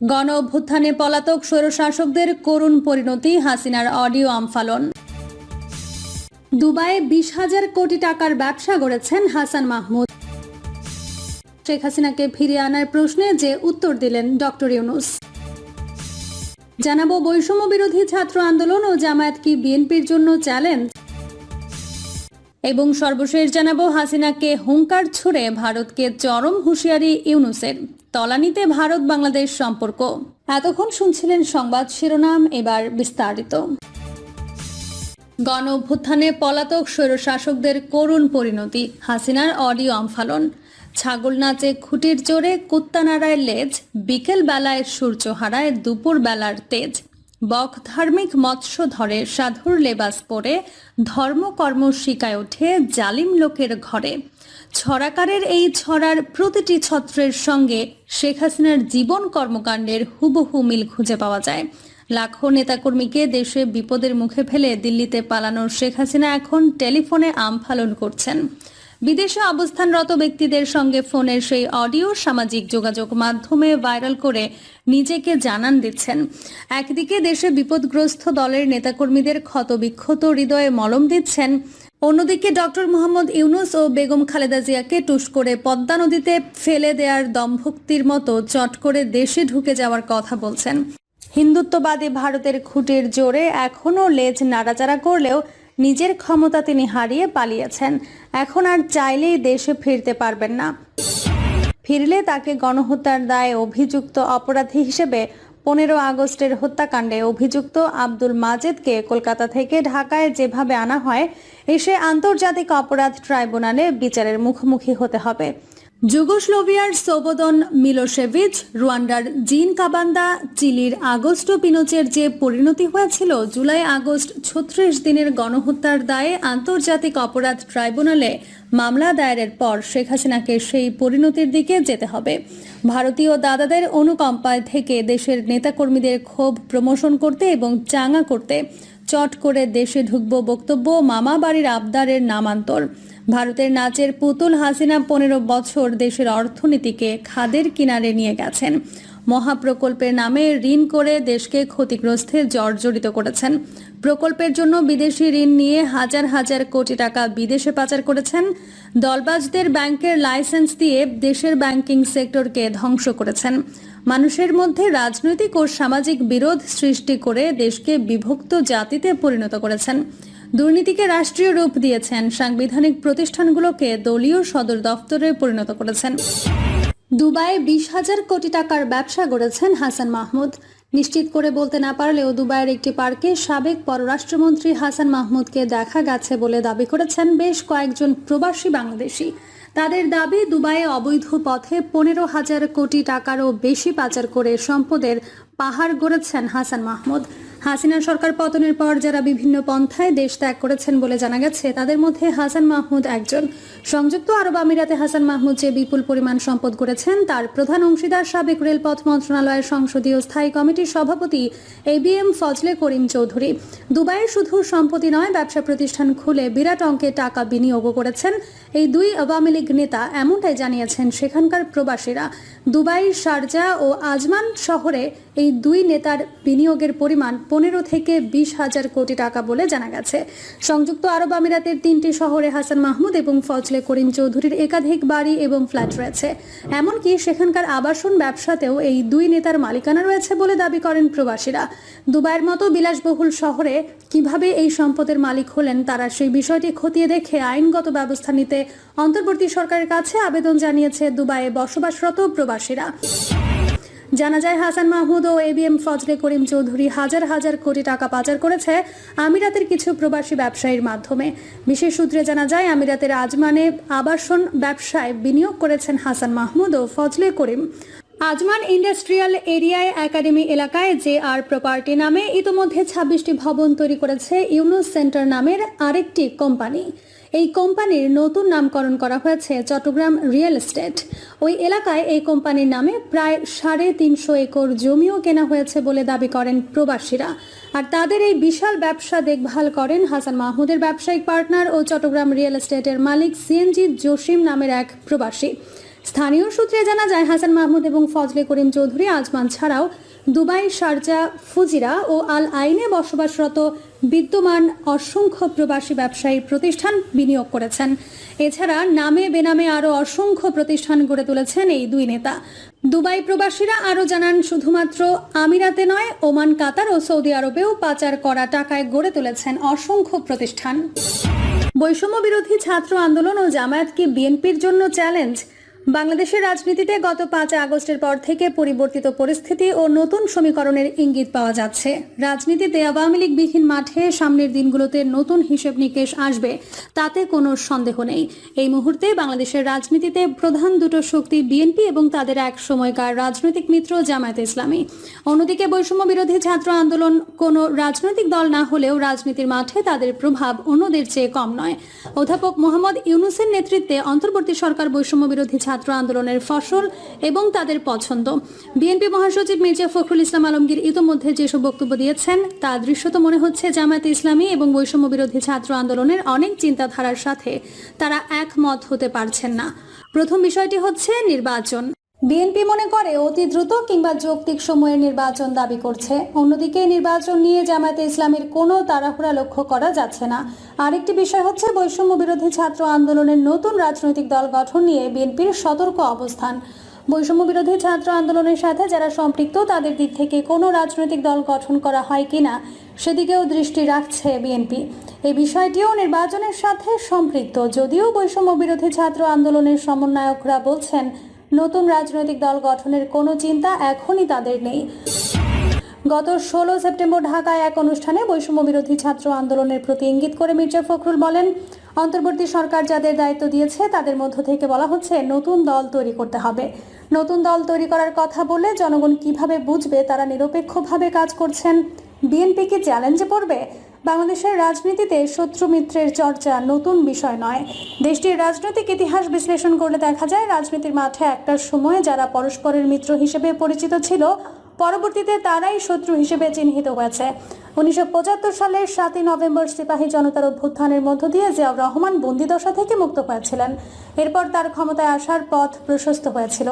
গণ অভ্যুত্থানে পলাতক স্বৈরশাসকদের করুণ পরিণতি হাসিনার অডিও আমফালন। দুবাইয়ে বিশ হাজার কোটি টাকার ব্যবসা গড়েছেন হাসান মাহমুদ। শেখ হাসিনাকে ফিরিয়ে আনার প্রশ্নে যে উত্তর দিলেন ডক্টর ইউনুস। জানাব বৈষম্য বিরোধী ছাত্র আন্দোলন ও জামায়াত কি বিএনপির জন্য চ্যালেঞ্জ? এবং সর্বশেষ জানাব হাসিনাকে হুঙ্কার ছুড়ে ভারতকে চরম হুঁশিয়ারি ইউনুসের। তলানিতে ভারত বাংলাদেশ সম্পর্ক। এতক্ষণ শুনছিলেন সংবাদ শিরোনাম, এবার বিস্তারিত। গণ অভ্যুত্থানে পলাতক স্বৈরশাসকদের করুণ পরিণতি, হাসিনার অডিও আমফালন। ছাগল নাচে খুঁটির জোরে কুত্তা নাড়ায় লেজ বিকেল বেলায় সূর্য হারায় দুপুর বেলার তেজ। বক ধার্মিক মৎস্য ধরে সাধুর লেবাস পরে ধর্মকর্ম শিকায় ওঠে জালিম লোকের ঘরে। ছড়াকারের এই ছড়ার প্রতিটি ছত্রের সঙ্গে শেখ হাসিনার জীবন কর্মকাণ্ডের হুবহু মিল খুঁজে পাওয়া যায়। লাখো নেতাকর্মীকে দেশে বিপদের মুখে ফেলে দিল্লিতে পালানোর শেখ হাসিনা এখন টেলিফোনে আমফালন করছেন। বিদেশে অবস্থানরত ব্যক্তিদের সঙ্গে ফোনের সেই অডিও সামাজিক যোগাযোগ মাধ্যমে ভাইরাল করে নিজেকে জানান দিচ্ছেন। একদিকে দেশে বিপদগ্রস্ত দলের নেতাকর্মীদের ক্ষতবিক্ষত হৃদয়ে মলম দিচ্ছেন। অন্যদিকে ডক্টর মোহাম্মদ ইউনুস ও বেগম খালেদা জিয়াকে টুস করে পদ্মা নদীতে ফেলে দেওয়ার দম্ভক্তির মতো চট করে দেশে ঢুকে যাওয়ার কথা বলছেন। হিন্দুত্ববাদী ভারতের খুঁটির জোরে এখনও লেজ নাড়াচাড়া করলেও নিজের ক্ষমতা তিনি হারিয়ে পালিয়েছেন। এখন আর চাইলেই দেশে ফিরতে পারবেন না। ফিরলে তাকে গণহত্যার দায়ে অভিযুক্ত অপরাধী হিসেবে পনেরো আগস্টের হত্যাকাণ্ডে অভিযুক্ত আব্দুল মাজেদকে কলকাতা থেকে ঢাকায় যেভাবে আনা হয়, এসে আন্তর্জাতিক অপরাধ ট্রাইব্যুনালে বিচারের মুখোমুখি হতে হবে। যুগোস্লোভিয়ার সোবোদন মিলোসেভিচ, রুয়ান্ডার জিন কাবান্দা, চিলির আগস্ট পিনোচের যে পরিণতি হয়েছিল জুলাই আগস্ট ছত্রিশ দিনের গণহত্যার দায়ে আন্তর্জাতিক অপরাধ ট্রাইব্যুনালে মামলা দায়েরের পর শেখ হাসিনাকে সেই পরিণতির দিকে যেতে হবে। ভারতীয় দাদাদের অনুকম্পায় থেকে দেশের নেতাকর্মীদের ক্ষোভ প্রমোশন করতে এবং চাঙা করতে চট করে দেশে ঢুকব বক্তব্য মামা বাড়ির আবদারের নামান্তর। ভারতের নাচের পুতুল হাসিনা পনেরো বছর দেশের অর্থনীতিকে খাদের কিনারে নিয়ে গেছেন। মহাপ্রকল্পের নামে ঋণ করে দেশকে ক্ষতিগ্রস্তে জর্জরিত করেছেন। প্রকল্পের জন্য বিদেশি ঋণ নিয়ে হাজার হাজার কোটি টাকা বিদেশে পাচার করেছেন। দলবাজদের ব্যাংকের লাইসেন্স দিয়ে দেশের ব্যাংকিং সেক্টরকে ধ্বংস করেছেন। মানুষের মধ্যে রাজনৈতিক ও সামাজিক বিরোধ সৃষ্টি করে দেশকে বিভক্ত জাতিতে পরিণত করেছেন। দুর্নীতিকে রাষ্ট্রীয় রূপ দিয়েছেন। সাংবিধানিক প্রতিষ্ঠানগুলোকে দলীয় সদর দফতরে পরিণত করেছেন। দুবাইয়ে বিশ হাজার কোটি টাকার ব্যবসা গড়েছেন হাসান মাহমুদ। নিশ্চিত করে বলতে না পারলেও দুবাইয়ের একটি পার্কে সাবেক পররাষ্ট্রমন্ত্রী হাসান মাহমুদকে দেখা গেছে বলে দাবি করেছেন বেশ কয়েকজন প্রবাসী বাংলাদেশি। তাদের দাবি, দুবাইয়ে অবৈধ পথে পনেরো হাজার কোটি টাকারও বেশি পাচার করে সম্পদের পাহাড় গড়েছেন হাসান মাহমুদ। হাসিনা সরকার পতনের পর যারা বিভিন্ন পন্থায় দেশ ত্যাগ করেছেন বলে জানা গেছে, তাদের মধ্যে হাসান মাহমুদ একজন। সংযুক্ত আরব আমিরাতে হাসান মাহমুদ যে বিপুল পরিমাণ সম্পদ করেছেন তার প্রধান অংশীদার সাবেক রেলপথ মন্ত্রণালয়ের সংসদীয় স্থায়ী কমিটির সভাপতি A B M Fazle Karim Chowdhury. দুবাইয়ে শুধু সম্পত্তি নয়, ব্যবসা প্রতিষ্ঠান খুলে বিরাট অঙ্কে টাকা বিনিয়োগও করেছেন। এই দুই আওয়ামী লীগ নেতা এমনটাই জানিয়েছেন সেখানকার প্রবাসীরা। দুবাই, শারজা ও আজমান শহরে এই দুই নেতার বিনিয়োগের পরিমাণ পনেরো থেকে বিশ হাজার কোটি টাকা বলে জানা গেছে। সংযুক্ত আরব আমিরাতের তিনটি শহরে হাসান মাহমুদ এবং ফজলে করিম চৌধুরীর একাধিক বাড়ি এবং ফ্ল্যাট রয়েছে। এমনকি সেখানকার আবাসন ব্যবসাতেও এই দুই নেতার মালিকানা রয়েছে বলে দাবি করেন প্রবাসীরা। দুবাইয়ের মতো বিলাসবহুল শহরে কীভাবে এই সম্পদের মালিক হলেন তারা সেই বিষয়টি খতিয়ে দেখে আইনগত ব্যবস্থা নিতে অন্তর্বর্তী সরকারের কাছে আবেদন জানিয়েছে দুবাইয়ে বসবাসরত প্রবাসীরা। জানা যায় হাসান মাহমুদ ও এবিএম ফজলে করিম চৌধুরী হাজার হাজার কোটি টাকা পাচার করেছে আমিরাতের কিছু প্রবাসী ব্যবসায়ীর মাধ্যমে। বিশেষ সূত্রে জানা যায়, আমিরাতের আজমানে আবাসন ব্যবসায় বিনিয়োগ করেছেন হাসান মাহমুদ ও ফজলে করিম। আজমান ইন্ডাস্ট্রিয়াল এরিয়ায় একাডেমি এলাকায় জে আর প্রপার্টি নামে ইতোমধ্যে ছাব্বিশটি ভবন তৈরি করেছে ইউনুস সেন্টার নামের আরেকটি কোম্পানি। এই কোম্পানির নতুন নামকরণ করা হয়েছে চট্টগ্রাম রিয়েল এস্টেট। ওই এলাকায় এই কোম্পানির নামে প্রায় সাড়ে তিনশো একর জমিও কেনা হয়েছে বলে দাবি করেন প্রবাসীরা। আর তাদের এই বিশাল ব্যবসা দেখভাল করেন হাসান মাহমুদের ব্যবসায়িক পার্টনার ও চট্টগ্রাম রিয়েল এস্টেটের মালিক সিএনজি জসিম নামের এক প্রবাসী। স্থানীয় সূত্রে জানা যায়, হাসান মাহমুদ এবং ফজলে করিম চৌধুরী আজমান ছাড়াও দুবাই, শারজা, ফুজিরা ও আল আইনে বসবাসরত বিদ্যমান অসংখ্য প্রবাসী ব্যবসায়ী প্রতিষ্ঠান বিনিয়োগ করেছেন। এছাড়া নামে বেনামে আরও অসংখ্য প্রতিষ্ঠান গড়ে তুলেছেন এই দুই নেতা। দুবাই প্রবাসীরা আরও জানান, শুধুমাত্র আমিরাতে নয়, ওমান, কাতার ও সৌদি আরবেও পাচার করা টাকায় গড়ে তুলেছেন অসংখ্য প্রতিষ্ঠান। বৈষম্য বিরোধী ছাত্র আন্দোলন ও জামায়াতকে বিএনপির জন্য চ্যালেঞ্জ। বাংলাদেশের রাজনীতিতে গত পাঁচ আগস্টের পর থেকে পরিবর্তিত পরিস্থিতি ও নতুন সমীকরণের ইঙ্গিত পাওয়া যাচ্ছে। রাজনীতিতে আওয়ামী লীগবিহীন মাঠে সামনের দিনগুলোতে নতুন হিসেব নিকেশ আসবে, তাতে কোনো সন্দেহ নেই। এই মুহূর্তে বাংলাদেশের রাজনীতিতে প্রধান দুটো শক্তি বিএনপি এবং তাদের এক সময়কার রাজনৈতিক মিত্র জামায়াত ইসলামী। অন্যদিকে বৈষম্য বিরোধী ছাত্র আন্দোলন কোনো রাজনৈতিক দল না হলেও রাজনীতির মাঠে তাদের প্রভাব অন্যদের চেয়ে কম নয়। অধ্যাপক মোহাম্মদ ইউনুসের নেতৃত্বে অন্তর্বর্তী সরকার বৈষম্য বিরোধী আন্দোলনের ফসল এবং তাদের পছন্দ। বিএনপি মহাসচিব মির্জা ফখরুল ইসলাম আলমগীর ইতোমধ্যে যেসব বক্তব্য দিয়েছেন, তা দৃশ্যত মনে হচ্ছে জামায়াত ইসলামী এবং বৈষম্য বিরোধী ছাত্র আন্দোলনের অনেক চিন্তাধারার সাথে তারা একমত হতে পারছেন না। প্রথম বিষয়টি হচ্ছে নির্বাচন। বিএনপি মনে করে অতি দ্রুত কিংবা যৌক্তিক সময়ে নির্বাচন দাবি করছে। অন্যদিকে নির্বাচন নিয়ে জামায়াতে ইসলামের কোনো তাড়াহুড়া লক্ষ্য করা যাচ্ছে না। আরেকটি বিষয় হচ্ছে বৈষম্য বিরোধী ছাত্র আন্দোলনের নতুন রাজনৈতিক দল গঠন নিয়ে বিএনপির সতর্ক অবস্থান। বৈষম্য বিরোধী ছাত্র আন্দোলনের সাথে যারা সম্পৃক্ত, তাদের দিক থেকে কোনো রাজনৈতিক দল গঠন করা হয় কিনা, সেদিকেও দৃষ্টি রাখছে বিএনপি। এই বিষয়টিও নির্বাচনের সাথে সম্পৃক্ত। যদিও বৈষম্য বিরোধী ছাত্র আন্দোলনের সমন্বয়করা বলছেন নতুন রাজনৈতিক দল গঠনের কোনো চিন্তা এখনই তাদের নেই। গত ষোলো সেপ্টেম্বর ঢাকায় এক অনুষ্ঠানে বৈষম্য বিরোধী ছাত্র আন্দোলনের প্রতি ইঙ্গিত করে মির্জা ফখরুল বলেন, অন্তর্বর্তী সরকার যাদের দায়িত্ব দিয়েছে, তাদের মধ্য থেকে বলা হচ্ছে নতুন দল তৈরি করতে হবে। নতুন দল তৈরি করার কথা বলে জনগণ কীভাবে বুঝবে, তারা নিরপেক্ষভাবে কাজ করছেন? বিএনপি কি চ্যালেঞ্জে পড়বে? বাংলাদেশের রাজনীতিতে শত্রু মিত্রের চর্চা নতুন বিষয় নয়। দেশটির রাজনৈতিক ইতিহাস বিশ্লেষণ করলে দেখা যায়, রাজনীতির মাঠে একটার সময় যারা পরস্পরের মিত্র হিসেবে পরিচিত ছিল, পরবর্তীতে তারাই শত্রু হিসেবে চিহ্নিত হয়েছে। উনিশশো পঁচাত্তর সালের সাতই নভেম্বর সিপাহী জনতার অভ্যুত্থানের মধ্য দিয়ে জিয়াউর রহমান বন্দিদশা থেকে মুক্ত হয়েছিলেন। এরপর তার ক্ষমতায় আসার পথ প্রশস্ত হয়েছিল।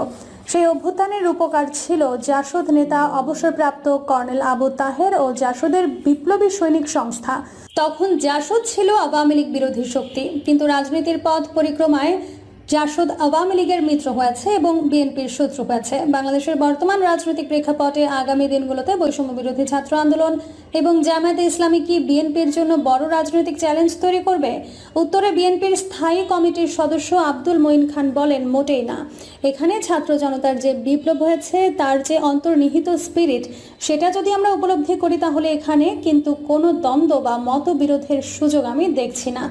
সেই অভ্যুত্থানের উপকার ছিল জাসদ নেতা অবসরপ্রাপ্ত কর্নেল আবু তাহের ও জাসদের বিপ্লবী সৈনিক সংস্থা। তখন জাসদ ছিল আওয়ামী লীগ বিরোধী শক্তি, কিন্তু রাজনীতির পথ পরিক্রমায় জাসদ আওয়ামী লীগের মিত্র হয়েছে এবং বিএনপির শত্রু হয়েছে। বাংলাদেশের বর্তমান রাজনৈতিক প্রেক্ষাপটে আগামী দিনগুলোতে বৈষম্য বিরোধী ছাত্র আন্দোলন এবং জামায়াতে ইসলামী কি বিএনপির জন্য বড় রাজনৈতিক চ্যালেঞ্জ তৈরি করবে? উত্তরে বিএনপির স্থায়ী কমিটির সদস্য আব্দুল মঈন খান বলেন, মোটেই না। এখানে ছাত্র জনতার যে বিপ্লব হয়েছে, তার যে অন্তর্নিহিত স্পিরিট, সেটা যদি আমরা উপলব্ধি করি তাহলে এখানে কিন্তু কোনো দ্বন্দ্ব বা মতবিরোধের সুযোগ আমি দেখছি না।